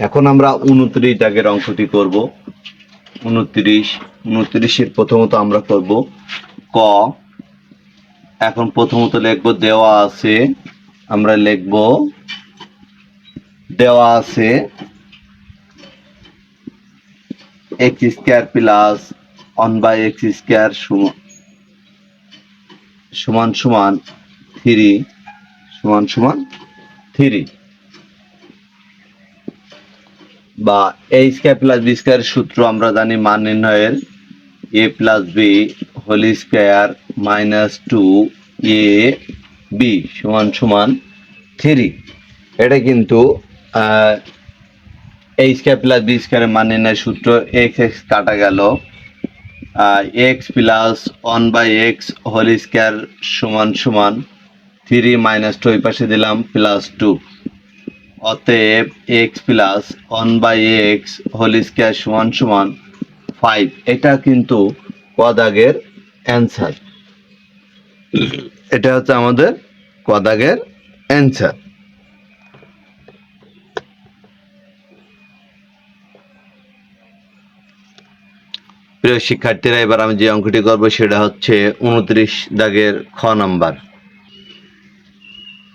এখন আমরা উনত্রিশ দাগের অঙ্কটি করব। উনত্রিশ, উনত্রিশের প্রথমত আমরা করব ক। এখন প্রথমত লিখব দেওয়া আছে, আমরা লিখব দেওয়া আছে x square plus one by x square সমান সমান থ্রি সমান সমান থ্রি বা a square plus b square সূত্র আমরা জানি মান নির্ণয়ের। A plus b whole square minus two a b সমান সমান থ্রি এটা কিন্তু এ স্কোয়ার প্লাস বি স্কোয়ারের মান নির্ণয়ের সূত্র এক্স এক্স কাটা গেল। X plus one by x whole square সমান সমান থ্রি মাইনাস টু ওই পাশে দিলাম প্লাস টু অতএব x plus one by x whole square সমান সমান ফাইভ এটা কিন্তু কদাগের অ্যান্সার এটা হচ্ছে আমাদের কদাগের অ্যান্সার প্রিয় শিক্ষার্থীরা, এবার আমি যে অঙ্কটি করব, সেটা হচ্ছে উনত্রিশ দাগের খ নাম্বার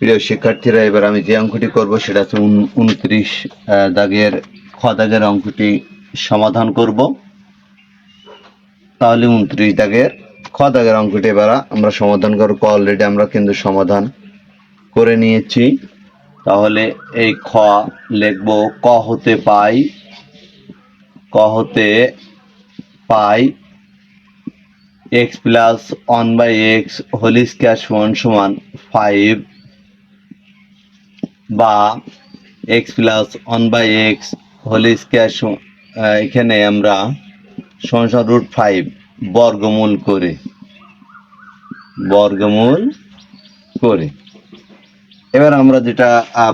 প্রিয় শিক্ষার্থীরা, এবার আমি যে অঙ্কটি করব সেটা হচ্ছে উনত্রিশ দাগের, খ দাগের অঙ্কটি সমাধান করব। তাহলে উনত্রিশ দাগের, খ দাগের অঙ্কটি এবার আমরা সমাধান করব। অলরেডি আমরা কিন্তু সমাধান করে নিয়েছি। তাহলে এই খ লিখব, ক হতে পাই, ক হতে পাই x plus one by x whole square সমান সমান ফাইভ বা x plus one by x whole square এখানে আমরা সমান রুট ফাইভ বর্গমূল করে বর্গমূল করে। এবার আমরা যেটা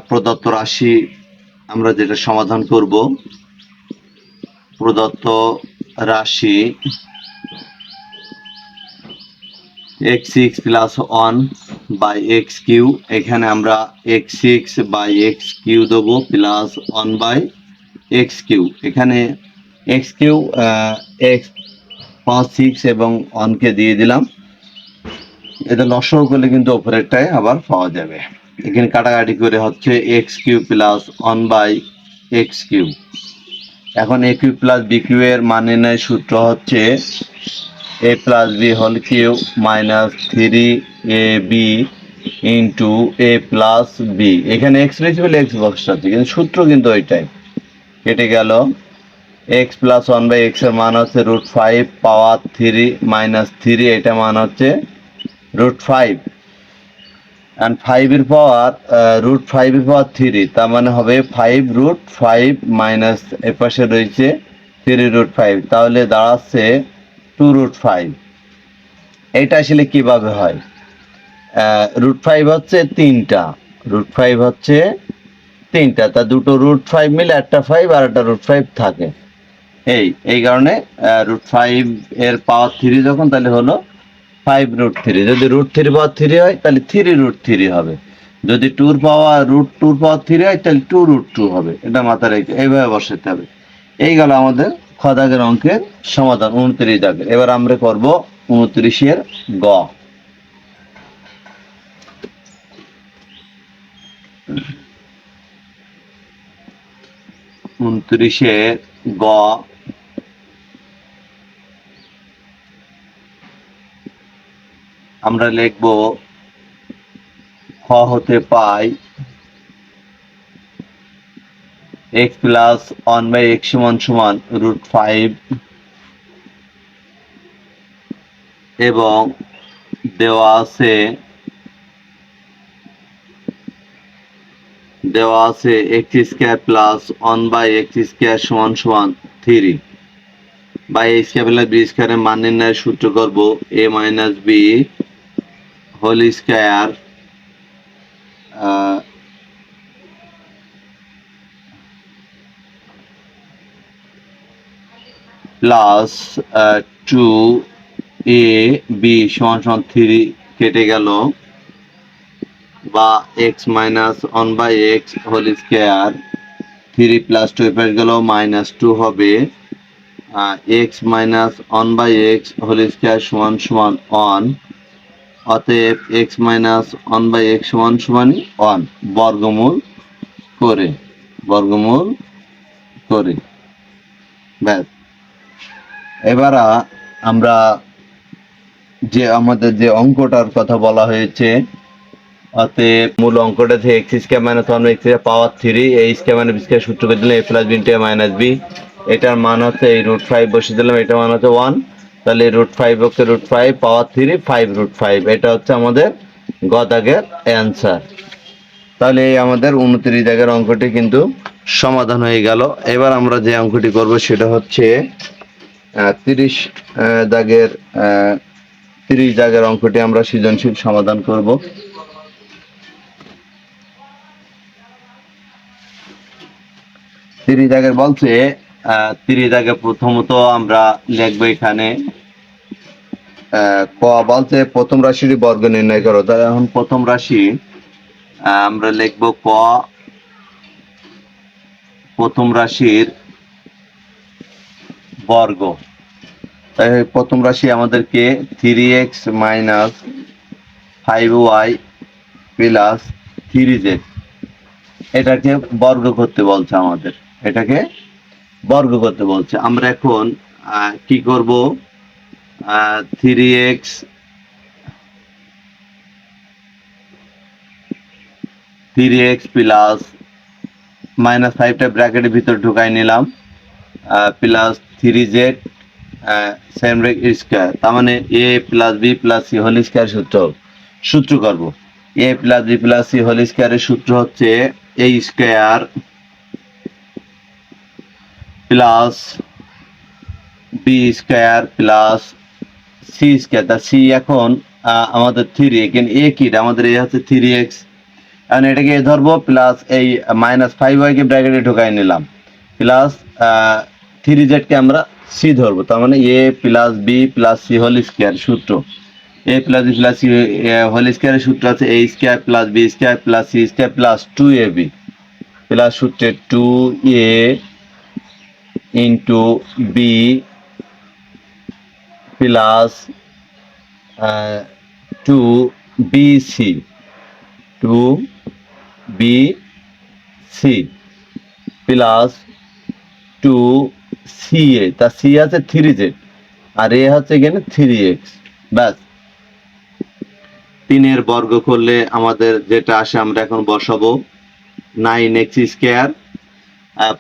প্রদত্ত রাশি, আমরা যেটা সমাধান করব, প্রদত্ত রাশি x six plus one by x cube এখানে আমরা x six by x cube দেবো plus one by x cube এখানে এক্স কিউ এক্স পাঁচ সিক্স এবং ওয়ানকে দিয়ে দিলাম। এটা লসও করলে কিন্তু ওপরেরটাই আবার পাওয়া যাবে। এখানে কাটাকাটি করে হচ্ছে x cube plus one by x cube এখন a cube plus b cube এর মান নির্ণয়ের সূত্র হচ্ছে a plus b whole cube minus three a b into a plus b এখানে এক্স বলে এক্স বক্স আছে, কিন্তু সূত্র কিন্তু ওইটাই। কেটে গেল। এক্স প্লাস ওয়ান বাই এক্সের মান হচ্ছে root five power three minus three এটা মান হচ্ছে রুট ফাইভ অ্যান্ড ফাইভের পাওয়ার রুট ফাইভের পাওয়ার থ্রি তার মানে হবে ফাইভ রুট ফাইভ মাইনাস এ পাশে রয়েছে থ্রি রুট ফাইভ তাহলে দাঁড়াচ্ছে টু রুট ফাইভ। এটা আসলে কীভাবে হয়? রুট ফাইভ হচ্ছে তিনটা। রুট ফাইভ হচ্ছে তিনটা। তা দুটো রুট ফাইভ মিলে একটা ফাইভ আর একটা রুট ফাইভ থাকে। এই এই কারণে রুট ফাইভ এর পাওয়ার থ্রি যখন, তাহলে হলো ফাইভ রুট থ্রি। যদি রুট থ্রি পাওয়ার থ্রি হয়, তাহলে থ্রি রুট থ্রি হবে। যদি টুর পাওয়ার রুট টুর পাওয়ার থ্রি হয়, তাহলে টু রুট টু হবে। এটা মাথায় রেখে এইভাবে বসাতে হবে। এই গেল আমাদের খ দাগের অঙ্কের সমাধান, উনত্রিশ দাগের। এবার আমরা করব উনত্রিশের গ। উনত্রিশের গ। আমরা লিখব, খ হতে পাই x plus one by x সমান সমান রুট ফাইভ এবং দেওয়া আছে দেওয়া আছে x square plus one by x square সমান সমান three by a square plus b স্কোয়ারের মান নির্ণয়ের সূত্র করব a minus b whole square plus two a b সমান সমান থ্রি কেটে গেল। বা x minus one by x whole square three plus two এপাশ গেল মাইনাস টু হবে। X minus one by x whole square সমান সমান অন অতএব x minus one by x সমান সমান অন বর্গমূল করে বর্গমূল করে। ব্যাস। এবার আমরা যে আমাদের যে অঙ্কটার কথা বলা হয়েছে অতএব মূল অঙ্কটা থেকে x square minus one x power three এই স্কোয়ার মাইনাস বি স্কোয়ার সূত্র করে দিলাম a plus b into minus b এটার মান হচ্ছে এই রুট ফাইভ বসে দিলাম এটার মান হচ্ছে ওয়ান তাহলে রুট ফাইভ হচ্ছে root five power three five root five এটা হচ্ছে আমাদের গদাগের অ্যান্সার তাহলে এই আমাদের উনত্রিশ দাগের অঙ্কটি কিন্তু সমাধান হয়ে গেল। এবার আমরা যে অঙ্কটি করব, সেটা হচ্ছে তিরিশ দাগের তিরিশ দাগের অঙ্কটি আমরা সৃজনশীল সমাধান করব। তিরিশ দাগের বলছে তিরিশ দাগে প্রথমত আমরা লিখব এখানে ক বলছে প্রথম রাশির বর্গ নির্ণয় করো। তাহলে এখন প্রথম রাশি আমরা লিখব ক। প্রথম রাশির বর্গ। তাই প্রথম রাশি আমাদেরকে three x minus five y plus three z এটাকে বর্গ করতে বলছে আমাদের। এটাকে বর্গ করতে বলছে। আমরা এখন কি করব? Three x three x plus minus ফাইভটা ব্র্যাকেটের ভিতর ঢুকাই নিলাম। Plus three z same square তার মানে a plus b plus c whole square সূত্র। সূত্র করব। A plus b plus c whole স্কোয়ারের সূত্র হচ্ছে a square plus b square plus c square তা সি এখন আমাদের থ্রি এখানে এ কি? আমাদের এ হচ্ছে থ্রি এক্স এখন এটাকে এ ধরবো প্লাস এই মাইনাস ফাইভ ওয়াইকে ব্র্যাকেটে ঢুকাই নিলাম। প্লাস থ্রি জেডকে আমরা সি ধরবো। তার মানে a plus b plus c whole square সূত্র। A plus b plus c whole স্কোয়ারের সূত্র আছে a square plus b square plus c square plus two a b. Plus সূত্রে two a into b plus two b c. Two b c plus two c a তা c আছে three Z R a হচ্ছে এখানে three x ব্যাস। তিনের বর্গ করলে আমাদের যেটা আসে, আমরা এখন বসাবো নাইন এক্স স্কোয়ার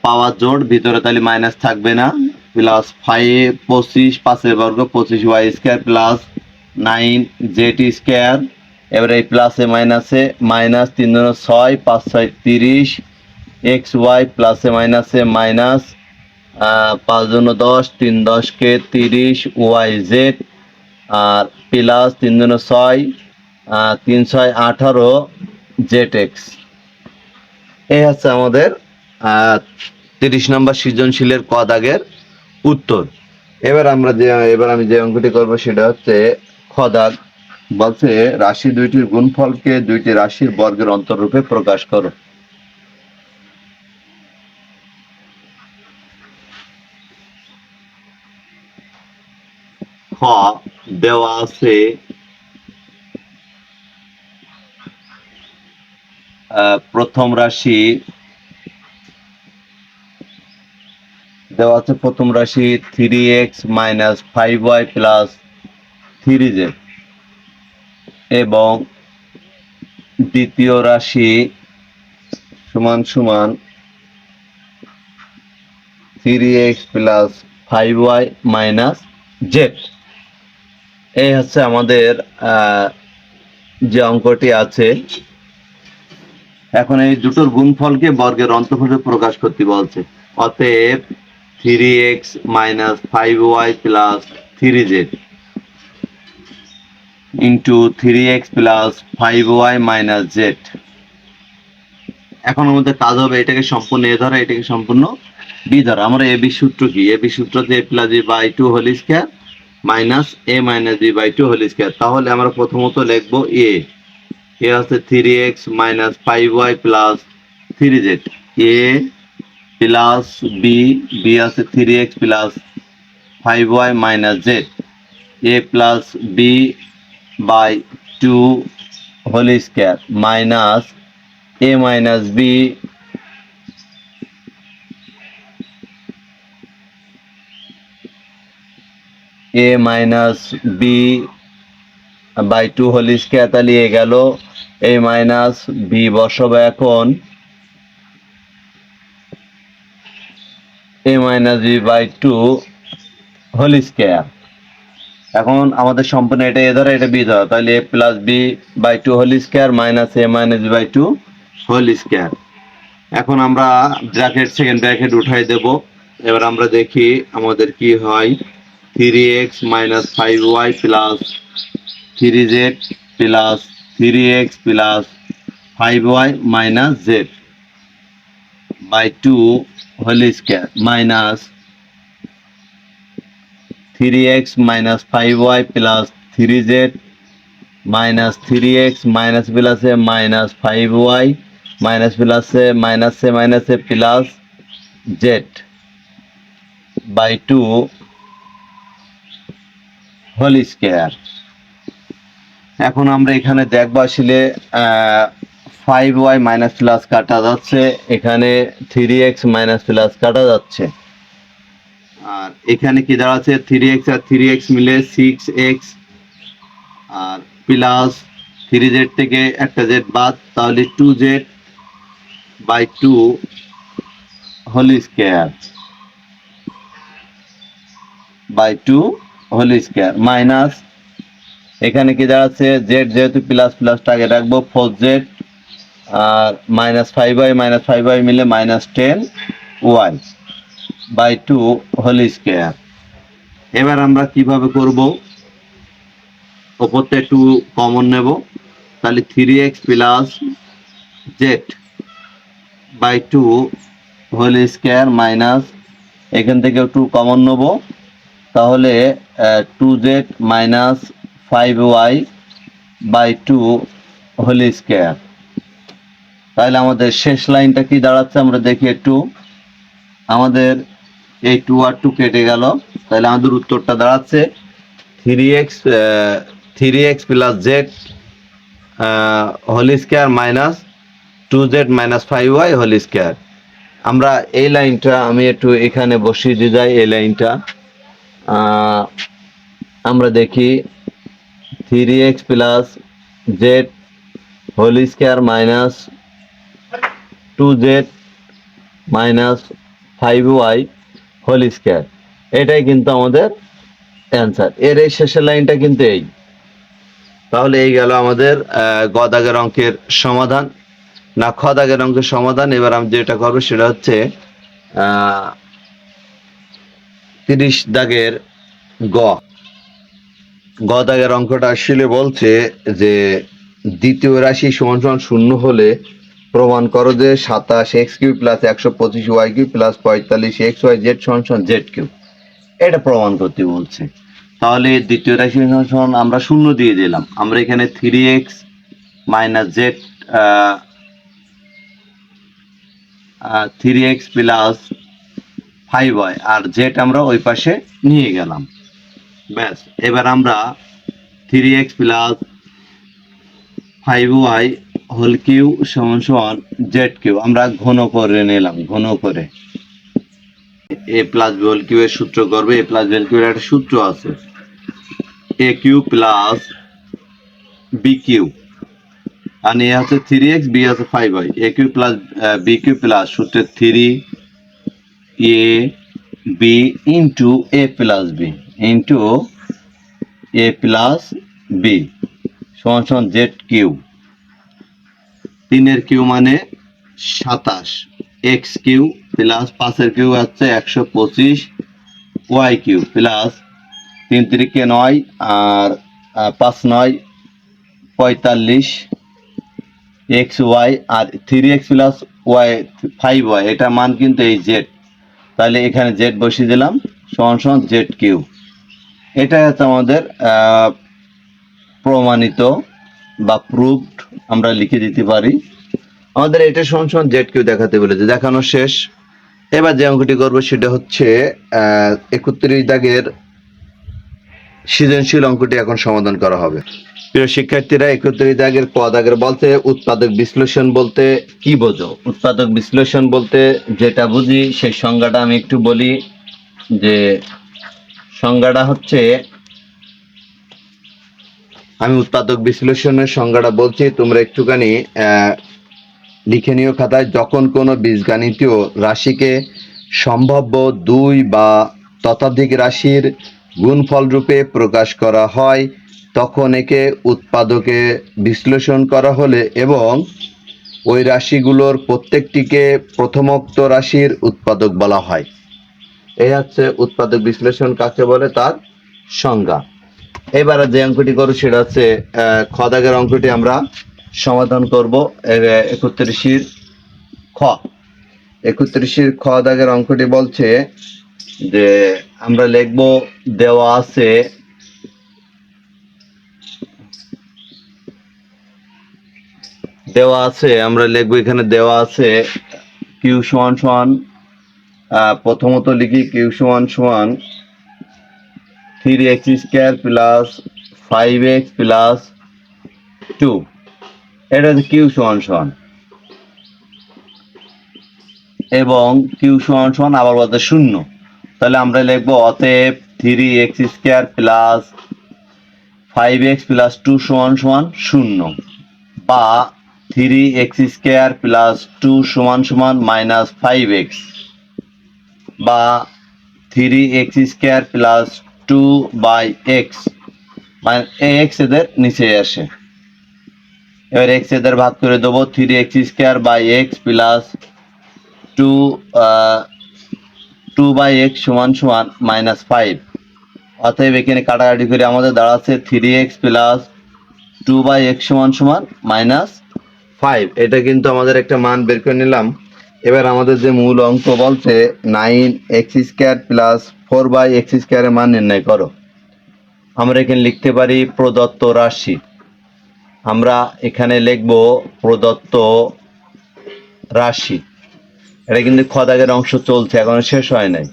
পাওয়ার জোড়, ভিতরে তাহলে মাইনাস থাকবে না প্লাস ফাইভ পঁচিশ, পাঁচের বর্গ, পঁচিশ y square plus nine z square এবার এই প্লাসে মাইনাসে মাইনাস তিন ছয়, পাঁচ ছয় তিরিশ এক্স ওয়াই প্লাসে মাইনাসে মাইনাস পাঁচ দুনো দশ, তিন দশকে তিরিশ, ওয়াই জেড, আর প্লাস তিন দুনো ছয় তিন ছয় আঠারো জেড এক্স। এই হচ্ছে আমাদের তিরিশ নম্বর সৃজনশীলের ক দাগের উত্তর। এবার আমরা যে, এবার আমি যে অঙ্কটি করব সেটা হচ্ছে খ দাগ। বলছে, রাশি দুইটির গুণফলকে দুইটি রাশির বর্গের অন্তররূপে প্রকাশ করো। খ দেওয়া আছে প্রথম রাশি দেওয়া আছে, প্রথম রাশি three x minus five y plus three z এবং দ্বিতীয় রাশি সমান সমান three x plus five y minus z এই হচ্ছে আমাদের যে অঙ্কটি আছে। এখন এই দুটোর গুণফলকে বর্গের অন্তর্ভুজে প্রকাশ করতে বলছে। অতএব three x minus five y plus three z into three x plus five y minus z এখন আমাদের কাজ হবে এটাকে সম্পূর্ণ এ ধরা, এটাকে সম্পূর্ণ বি ধরা। আমরা এ বি সূত্র কি? এ বি সূত্র যে plus by two whole square minus a minus b by two whole square. তাহলে আমরা প্রথমত লিখব এ। এ হচ্ছে three x minus five y plus three z a plus b b আছে three x plus five y minus z a plus b by two whole square. Minus a minus b a minus b by two whole square গেল। A minus b বসাবো এখন। A minus b by two whole এখন আমাদের সম্পূর্ণ এটা এ ধরে, এটা b ধরো। তাহলে a plus b by two whole square minus a minus b by two whole square এখন আমরা ব্র্যাকেট, সেকেন্ড ব্র্যাকেট উঠাই দেব। এবার আমরা দেখি আমাদের কি হয়। Three x minus five y plus three z plus three x plus five y minus z by two whole square minus three x minus five y plus three z minus three x minus প্লাসে minus five y minus প্লাসে মাইনাসে মাইনাসে plus z by two whole square এখন আমরা এখানে দেখব আসলে five y minus plus কাটা যাচ্ছে, এখানে থ্রি এক্স মাইনাস প্লাস কাটা যাচ্ছে। আর এখানে কি দাঁড়াচ্ছে থ্রি এক্স আর থ্রি এক্স মিলে সিক্স এক্স আর প্লাস থ্রি জেড থেকে একটা জেড বাদ, তাহলে two z by two whole square by two whole square minus এখানে কি দাঁড়াচ্ছে জেড যেহেতু প্লাস প্লাসটা আগে রাখব ফোর জেড আর minus five y minus five y মিলে minus ten y by two whole square এবার আমরা কীভাবে করব? ওপরটা একটু কমন নেব। তাহলে three x plus z by two whole square minus এখান থেকে একটু কমন নেব। তাহলে two z minus five y by two whole square তাহলে আমাদের শেষ লাইনটা কি দাঁড়াচ্ছে? আমরা দেখি একটু। আমাদের এই টু আর টু কেটে গেল। তাহলে আমাদের উত্তরটা দাঁড়াচ্ছে three x three x plus z whole square minus two z minus five y whole square আমরা এই লাইনটা আমি একটু এখানে বসিয়ে দিয়ে যাই, এই লাইনটা। আমরা দেখি three x plus z whole square minus two z minus five y whole square এটাই কিন্তু আমাদের অ্যান্সার এর এই শেষের লাইনটা কিন্তু এই। তাহলে এই গেল আমাদের আহ, গ দাগের অঙ্কের সমাধান। না খ দাগের অঙ্কের সমাধান। এবার আমি যেটা করব সেটা হচ্ছে তিরিশ দাগের গ। গ দাগের অঙ্কটা আসলে বলছে যে দ্বিতীয় রাশি সমান সমান শূন্য হলে প্রমাণ করো যে সাতাশ এক্স কিউ প্লাস একশো পঁচিশ ওয়াই কিউ প্লাস পঁয়তাল্লিশ এক্স ওয়াই জেড সমান সমান জেড কিউ এটা প্রমাণ করতে বলছে। তাহলে দ্বিতীয় রাশি সমান আমরা শূন্য দিয়ে দিলাম। আমরা এখানে three x minus z three x plus five y আর জেড আমরা ওই পাশে নিয়ে গেলাম। ব্যাস, এবার আমরা three x plus five y whole cube সমান সমান জেড কিউ আমরা ঘন করে নিলাম, ঘন করে। A plus b whole cube এর সূত্র করবে এ প্লাস বি কিউ এর একটা সূত্র আছে। A cube plus b cube R a হচ্ছে থ্রি এক্স বি আছে five y a cube plus b cube plus সূত্রের three a b into a plus b into a plus b সমান সমান z cube তিনের cube মানে সাতাশ x cube plus পাঁচের cube হচ্ছে একশো পঁচিশ ওয়াই কিউ প্লাস তিন তিরিকে নয় আর পাঁচ নয়, পঁয়তাল্লিশ এক্স ওয়াই আর three x plus y five y এটা মান কিন্তু এই জেড তাহলে এখানে জেড বসিয়ে দিলাম, সমান সমান জেড কিউ এটাই হচ্ছে আমাদের প্রমাণিত বা প্রুভড আমরা লিখে দিতে পারি। আমাদের এটা সমান সমান জেড কিউ দেখাতে বলেছে, দেখানো শেষ। এবার যে অঙ্কটি করব সেটা হচ্ছে একত্রিশ দাগের সৃজনশীল অঙ্কটি এখন সমাধান করা হবে। প্রিয় শিক্ষার্থীরা, একত্রিশ দাগের ক দাগের বলতে উৎপাদক বিশ্লেষণ বলতে কি বোঝো? উৎপাদক বিশ্লেষণ বলতে যেটা বুঝি, সেই সংজ্ঞাটা আমি একটু বলি যে সংজ্ঞাটা হচ্ছে, আমি উৎপাদক বিশ্লেষণের সংজ্ঞাটা বলছি, তোমরা একটুখানি লিখে নিও খাতায়, যখন কোনো বীজগাণিতীয় রাশিকে সম্ভাব্য দুই বা ততোধিক রাশির গুণফল রূপে প্রকাশ করা হয় তখন একে উৎপাদকে বিশ্লেষণ করা হলে এবং ওই রাশিগুলোর প্রত্যেকটিকে প্রথমোক্ত রাশির উৎপাদক বলা হয়। এই হচ্ছে উৎপাদক বিশ্লেষণ কাকে বলে? তার সংজ্ঞা। এবারে যে অঙ্কটি করো সেটা হচ্ছে আহ, খ দাগের অঙ্কটি আমরা সমাধান করব একত্রিশের খ। একত্রিশের খ দাগের অঙ্কটি বলছে যে আমরা লিখব দেওয়া আছে দেওয়া আছে, আমরা লিখব এখানে দেওয়া আছে কিউ সমান সমান প্রথমত লিখি কিউ সমান সমান three x square plus five x plus two এটা হচ্ছে কিউ সমান সমান, এবং কিউ সমান সমান আবার বলতে শূন্য, তাহলে আমরা লিখব অতএব three x square plus five x plus two সমান সমান শূন্য, বা three x square plus two সমান সমান মাইনাস ফাইভ এক্স বা three x square plus two by x x এদের নিচে আসে। এবার এক্স এদের ভাগ করে দেবো three x square by x plus two two by x সমান সমান মাইনাস ফাইভ অতএব এখানে কাটাকাটি করে আমাদের দাঁড়াচ্ছে three x plus two by x সমান সমান মাইনাস ফাইভ এটা কিন্তু আমাদের একটা মান বের করে নিলাম। এবার আমাদের যে মূল অঙ্ক বলছে nine x square plus four by x স্কোয়ারের মান নির্ণয় করো। আমরা এখানে লিখতে পারি প্রদত্ত রাশি। আমরা এখানে লিখব প্রদত্ত রাশি। এটা কিন্তু খদাগের অংশ চলছে, এখনও শেষ হয় নাই।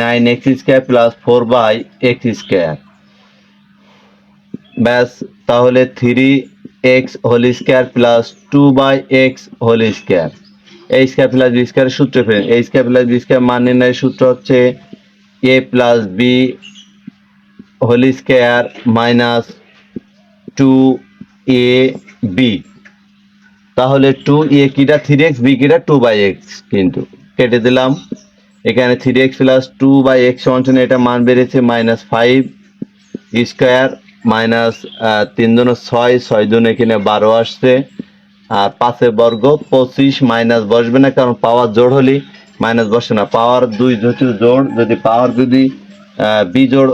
Nine x square plus four by x square ব্যাস, তাহলে three x whole square plus two by x whole square এই স্কোয়ার প্লাস বি স্কোয়ারের সূত্র ফেলেন এই স্কোয়ার প্লাস বি স্কোয়ার মান নির্ণয়ের সূত্র হচ্ছে a plus b whole square minus two a b তাহলে টু এ কিটা থ্রি এক্স বি কিটা টু বাই এক্স কিন্তু। কেটে দিলাম। এখানে three x plus two by x সমান এটা মান বেড়েছে মাইনাস ফাইভ স্কোয়ার মাইনাস তিন দুনো ছয় ছয় দুন এখানে বারো আসছে। আর পাঁচে বর্গ, পঁচিশ মাইনাস বসবে না কারণ পাওয়ার জোড় হলে মাইনাস বসে না, পাওয়ার দুই যেহেতু জোড়, যদি পাওয়ার যদি বি জোড়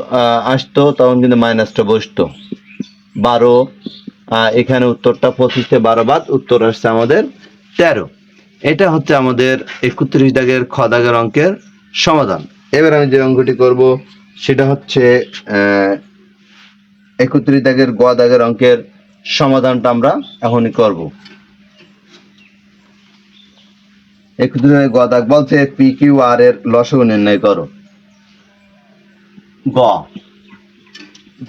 আসতো, তখন কিন্তু মাইনাসটা বসতো। বারো এখানে উত্তরটা পঁচিশে বারো বাদ, উত্তর আসছে আমাদের তেরো। এটা হচ্ছে আমাদের একত্রিশ দাগের খ দাগের অঙ্কের সমাধান। এবার আমি যে অঙ্কটি করব, সেটা হচ্ছে একত্রিশ দাগের গ দাগের অঙ্কের সমাধানটা আমরা এখনই করব। একত্রিশ দাগের গ দাগ বলছে পি কিউ আর এর লসগু নির্ণয় করো। গ।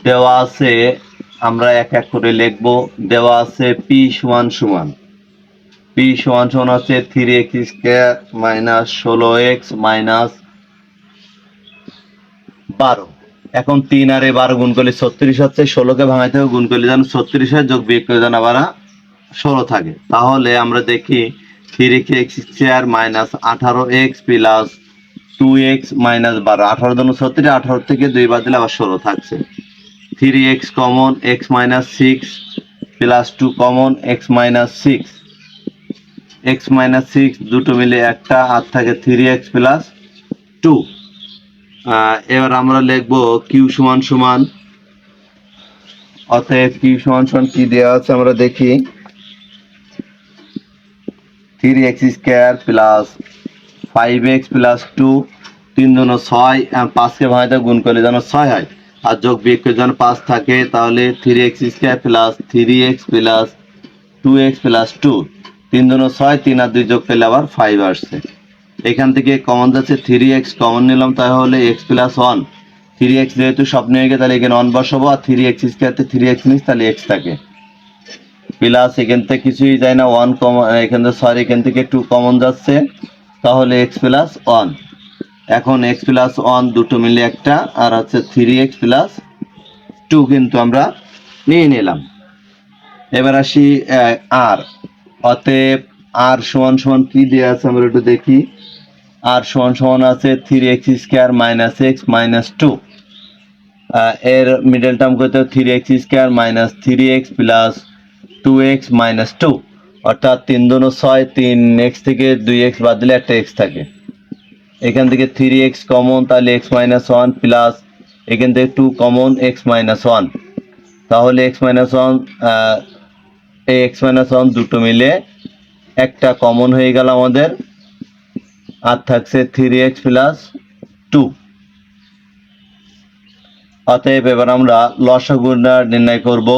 দেওয়া আছে, আমরা এক এক করে লিখব, দেওয়া আছে পি সমান সমান। পি সমান সমান হচ্ছে থ্রি এক্স স্কোয়ার মাইনাস ষোলো এক্স মাইনাস বারো। এখন তিন আর এ বারো গুণ করলে ছত্রিশ হচ্ছে, ষোলোকে হবে, গুণ করলে যেন ছত্রিশ হয়, যোগ বিয়োগ করে যেন আবার ষোলো থাকে। তাহলে আমরা দেখি থ্রি কে এক্স স্কোয়ার মাইনাস আঠারো x plus two x minus বারো। আঠারো জন ছত্রিশ, আঠারো থেকে দুই বাদ দিলে আবার ষোলো থাকছে। Three x common x minus six plus two common x minus six x minus six দুটো মিলে একটা, আর থাকে থ্রি এক্স প্লাস টু এবার আমরা লিখব কিউ সমান সমান, অতএব কিউ সমান সমান কি দেওয়া আছে আমরা দেখি। Three x square plus five x plus two তিন দুনো ছয় পাঁচকে ভাঙাতে গুণ করলে যেন ছয় হয়। আর যোগ বিয়োগ করে যেন পাঁচ থাকে, তাহলে three x square plus three x plus two x plus two তিন দুনো ছয়, তিন আর দুই যোগ করলে আবার ফাইভ আসছে। এখান থেকে কমন যাচ্ছে থ্রি এক্স কমন নিলাম, তাহলে x plus one three x যেহেতু সব নিয়ে গেছে, তাহলে এখানে ওয়ান বসাবো, আর থ্রি এক্স স্কোয়ারতে থ্রি এক্স নিস, তাহলে এক্স থাকে। প্লাস এখান থেকে কিছুই যায় না ওয়ান কমন এখান থেকে সরি এখান থেকে একটু কমন যাচ্ছে, তাহলে এক্স প্লাস ওয়ান এখন এক্স প্লাস ওয়ান দুটো মিলে একটা, আর হচ্ছে থ্রি এক্স প্লাস টু কিন্তু আমরা নিয়ে নিলাম। এবার আসি আর অতএব আর সমান সমান কি দেওয়া আছে আমরা একটু দেখি। আর সমান সমান আছে three x square minus x minus two এর মিডল টার্ম করতে three x square minus three x plus two x minus two অর্থাৎ তিন দুনো ছয়, তিন এক্স থেকে দুই এক্স বাদ দিলে একটা এক্স থাকে। এখান থেকে থ্রি এক্স কমন তাহলে এক্স মাইনাস ওয়ান প্লাস এখান থেকে two common x minus one তাহলে এক্স মাইনাস ওয়ান এই এক্স মাইনাস ওয়ান দুটো মিলে একটা কমন হয়ে গেল আমাদের। আর থাকছে থ্রি এক্স প্লাস টু অতএব এবার আমরা লসাগুটা নির্ণয় করব।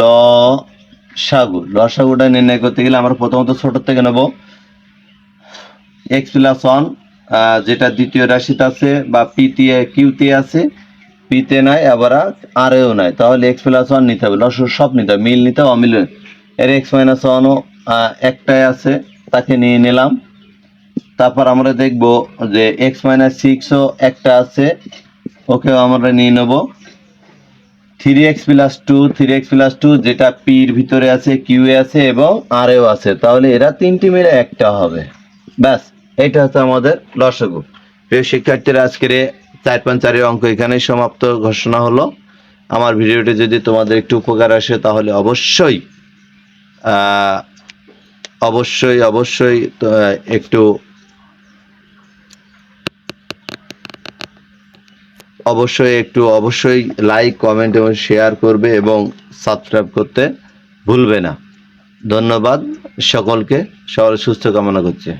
ল সাগু লসাগুটা নির্ণয় করতে গেলে আমরা প্রথমত ছোট থেকে নেব। এক্স প্লাস ওয়ান যেটা দ্বিতীয় রাশিতে আছে বা পিতে কিউতে আছে পিতে নাই, আবার আর এও নাই। তাহলে এক্স প্লাস ওয়ান নিতে হবে। লস সব নিতে হবে। মিল নিতে হবে, অমিল। এর এক্স মাইনাস ওয়ানও একটাই আছে, তাকে নিয়ে নিলাম। তারপর আমরা দেখব যে এক্স মাইনাস সিক্সও একটা আছে, ওকেও আমরা নিয়ে নেব। Three x plus two three x plus two যেটা পির ভিতরে আছে কিউ এ আছে এবং আর এও আছে। তাহলে এরা তিনটি মিলে একটা হবে। ব্যাস, এটা হচ্ছে আমাদের লসগু প্রিয় শিক্ষার্থীরা, আজকের চার পাঁচ চারের অঙ্ক এখানেই সমাপ্ত ঘোষণা হলো। আমার ভিডিওটি যদি তোমাদের একটু উপকার আসে, তাহলে অবশ্যই অবশ্যই অবশ্যই একটু অবশ্যই একটু অবশ্যই লাইক কমেন্ট এবং শেয়ার করবে এবং সাবস্ক্রাইব করতে ভুলবে না। ধন্যবাদ সকলকে। সকল সুস্থ কামনা করছে।